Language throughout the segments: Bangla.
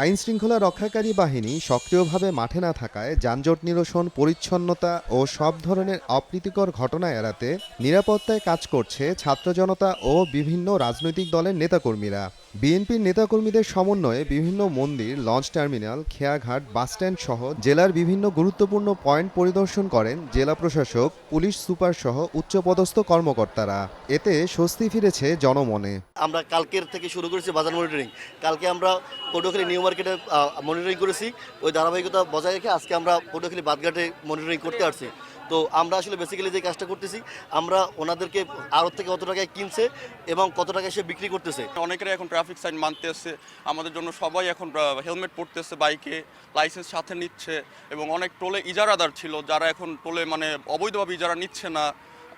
আইন শৃঙ্খলা রক্ষাকারী বাহিনী সক্রিয়ভাবে মাঠে না থাকায় যানজট নিরসন, পরিচ্ছন্নতা ও সব ধরনের অপ্রীতিকর ঘটনা এড়াতে নিরাপত্তায় কাজ করছে ছাত্র জনতা ও বিভিন্ন রাজনৈতিক দলের নেতাকর্মীরা। বিএনপির নেতাকর্মীদের সমন্বয়ে বিভিন্ন মন্দির, লঞ্চ টার্মিনাল, খেয়াঘাট বাসস্ট্যান্ড সহ জেলার বিভিন্ন গুরুত্বপূর্ণ পয়েন্ট পরিদর্শন করেন জেলা প্রশাসক, পুলিশ সুপার সহ উচ্চপদস্থ কর্মকর্তারা। এতে স্বস্তি ফিরেছে জনমনে। আমরা কালকের থেকে শুরু করেছি বাজার মনিটরিং। কালকে আমরা মার্কেটে মনিটরিং করেছি, ওই ধারাবাহিকতা বজায় রেখে আজকে আমরা পটুয়াখালী বাদঘাটে মনিটরিং করতে আসছি। তো আমরা আসলে বেসিক্যালি যে কাজটা করতেছি, আমরা ওনাদেরকে আড়ত থেকে কত টাকায় কিনছে এবং কত টাকায় সে বিক্রি করতেছে। অনেকেরই এখন ট্রাফিক সাইন মানতে আসছে, আমাদের জন্য সবাই এখন হেলমেট পরতেছে বাইকে লাইসেন্স সাথে নিচ্ছে, এবং অনেক টোলে ইজারাদার ছিল, যারা এখন টোলে মানে অবৈধভাবে ইজারা নিচ্ছে না।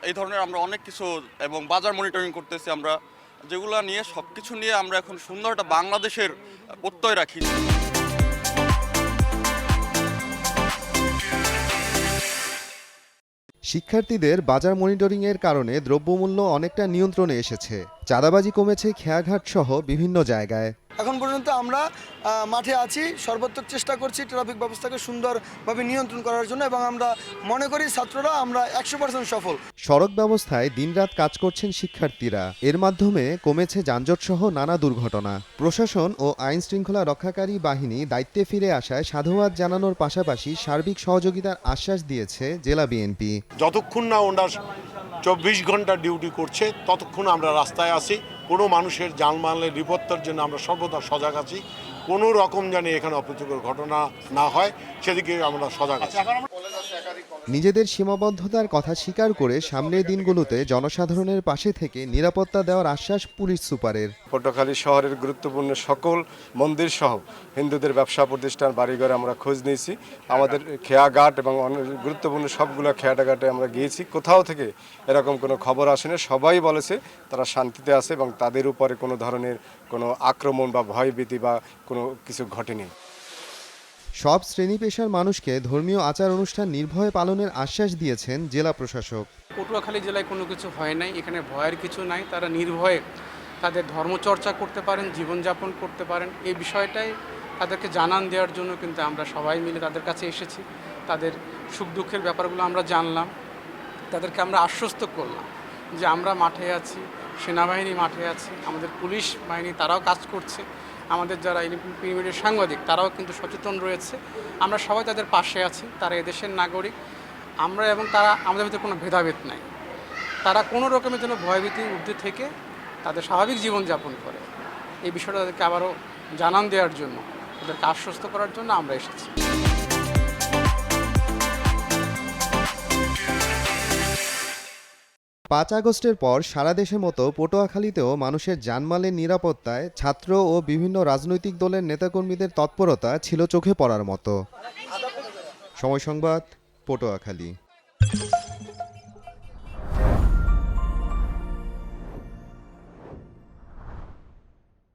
এই ধরনের আমরা অনেক কিছু, এবং বাজার মনিটরিং করতেছি আমরা। যেগুলো নিয়ে সব কিছু নিয়ে আমরা এখন সুন্দর একটা বাংলাদেশের প্রত্যয় রাখি। শিক্ষার্থীদের বাজার মনিটরিংয়ের কারণে দ্রব্যমূল্য অনেকটা নিয়ন্ত্রণে এসেছে। চাঁদাবাজি কমেছে খেয়াঘাট সহ বিভিন্ন জায়গায়। এখন পর্যন্ত আমরা মাঠে আছি সর্বোত্তক চেষ্টা করছি ট্রাফিক ব্যবস্থাকে সুন্দরভাবে নিয়ন্ত্রণ করার জন্য এবং আমরা মনে করি ছাত্ররা আমরা একশো পার্সেন্ট সফল। সড়ক ব্যবস্থায় দিনরাত কাজ করছেন শিক্ষার্থীরা। এর মাধ্যমে কমেছে যানজট সহ নানা দুর্ঘটনা। প্রশাসন ও আইন শৃঙ্খলা রক্ষাকারী বাহিনী দায়িত্বে ফিরে আসায় সাধুবাদ জানানোর পাশাপাশি সার্বিক সহযোগিতার আশ্বাস দিয়েছে জেলা বিএনপি। যতক্ষণ না ওনারা চব্বিশ ঘণ্টা ডিউটি করছে ততক্ষণ আমরা রাস্তায় আছি। কোনো মানুষের জানমালের নিরাপত্তার জন্য আমরা সর্বদা সজাগ আছি। কোনো রকম জানি এখানে অপ্রীতিকর ঘটনা না হয়, সেদিকে আমরা সজাগ আছি। নিজেদের সীমাবদ্ধতার কথা স্বীকার করে সামনের দিনগুলোতে জনসাধারণের পাশে থেকে নিরাপত্তা দেওয়ার আশ্বাস পুলিশ সুপারের। পটুয়াখালী শহরের গুরুত্বপূর্ণ সকল মন্দির সহ হিন্দুদের ব্যবসা প্রতিষ্ঠান, বাড়িঘরে আমরা খোঁজ নিয়েছি। আমাদের খেয়াঘাট এবং গুরুত্বপূর্ণ সবগুলো খেয়াঘাটে আমরা গিয়েছি। কোথাও থেকে এরকম কোনো খবর আসেনি সবাই বলেছে তারা শান্তিতে আছে এবং তাদের উপরে কোনো ধরনের কোনো আক্রমণ বা ভয়ভীতি বা কোনো কিছু ঘটেনি। সব শ্রেণি পেশার মানুষকে ধর্মীয় আচার অনুষ্ঠান নির্ভয়ে পালনের আশ্বাস দিয়েছেন জেলা প্রশাসক। পটুয়াখালী জেলায় কোনো কিছু হয় নাই, এখানে ভয়ের কিছু নাই, তারা নির্ভয়ে তাদের ধর্মচর্চা করতে পারেন, জীবনযাপন করতে পারেন। এই বিষয়টাই তাদেরকে জানান দেওয়ার জন্য কিন্তু আমরা সবাই মিলে তাদের কাছে এসেছি। তাদের সুখ দুঃখের ব্যাপারগুলো আমরা জানলাম। তাদেরকে আমরা আশ্বস্ত করলাম যে আমরা মাঠে আছি, সেনাবাহিনী মাঠে আছে, আমাদের পুলিশ বাহিনী তারাও কাজ করছে। আমাদের যারা পিরিমিডের সাংবাদিক, তারাও কিন্তু সচেতন রয়েছে। আমরা সবাই তাদের পাশে আছি, তারা এদেশের নাগরিক। আমরা এবং তারা আমাদের ভিতরে কোনো ভেদাভেদ নাই। তারা কোনো রকমের যেন ভয়ভীতির ঊর্ধ্বে থেকে তাদের স্বাভাবিক জীবনযাপন করে। এই বিষয়টা তাদেরকে আবারও জানান দেওয়ার জন্য, তাদেরকে আশ্বস্ত করার জন্য আমরা এসেছি। পাঁচ আগস্টের পর সারা দেশের মতো পটুয়াখালীতেও মানুষের জানমালের নিরাপত্তায় ছাত্র ও বিভিন্ন রাজনৈতিক দলের নেতাকর্মীদের তৎপরতা ছিল চোখে পড়ার মতো। সময় সংবাদ, পটুয়াখালী।